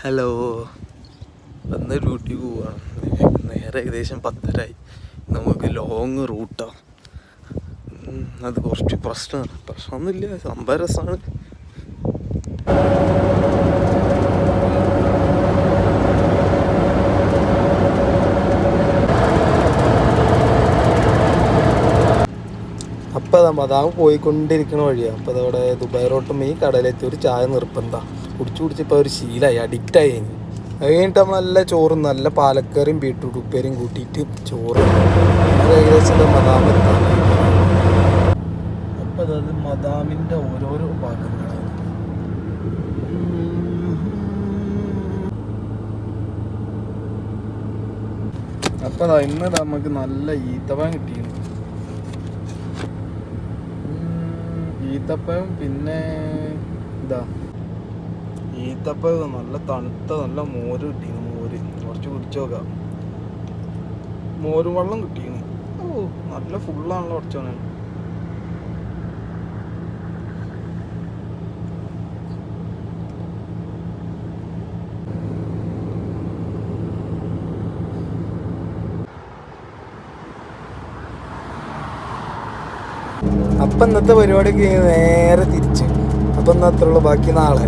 Hello വന്ന് duty പോവാണ് നേരെ ഏകദേശം പത്തരായി. നമുക്ക് ലോങ് റൂട്ടാണ് അത് കുറച്ച് പ്രശ്നമാണ്. പ്രശ്നമൊന്നുമില്ല. സംഭവം രസമാണ്. അപ്പം അതാ പോയിക്കൊണ്ടിരിക്കുന്ന പോയിക്കൊണ്ടിരിക്കണ വഴിയാണ് അപ്പോൾ അതവിടെ ദുബായ് റോട്ടും ഈ കടയിലെത്തി ഒരു ചായ നിർബന്ധ. കുടിച്ചു കുടിച്ചിപ്പോൾ ഒരു ശീലമായി അഡിക്റ്റായി കഴിഞ്ഞു അത് കഴിഞ്ഞിട്ട് നമ്മൾ നല്ല ചോറും നല്ല പാലക്കറിയും ബീട്രൂട്ട് ഉപ്പേരിയും കൂട്ടിയിട്ട് ചോറ് ഏകദേശം മദാമെത്താണ് മദാം എത്താനായി. അപ്പം അതായത് മദാമിന്റെ ഓരോരോ ഭാഗങ്ങളാണ്. അപ്പം ഇന്ന് നമുക്ക് നല്ല ഈത്തപ്പഴം കിട്ടിയിരുന്നു ഈത്തപ്പഴം പിന്നെ ഇതാ. ഈത്തപ്പഴം നല്ല തണുത്ത നല്ല മോര് കിട്ടിയിരുന്നു മോര്. കുറച്ച് കുടിച്ചു നോക്കാം. മോരും വെള്ളം കിട്ടിയിരുന്നു ഓ നല്ല ഫുള്ളാണല്ലോ കുറച്ചോനെ അപ്പം ഇന്നത്തെ പരിപാടിക്ക് നേരെ തിരിച്ച്. അപ്പം ഇന്നത്രയുള്ള ബാക്കി നാളെ.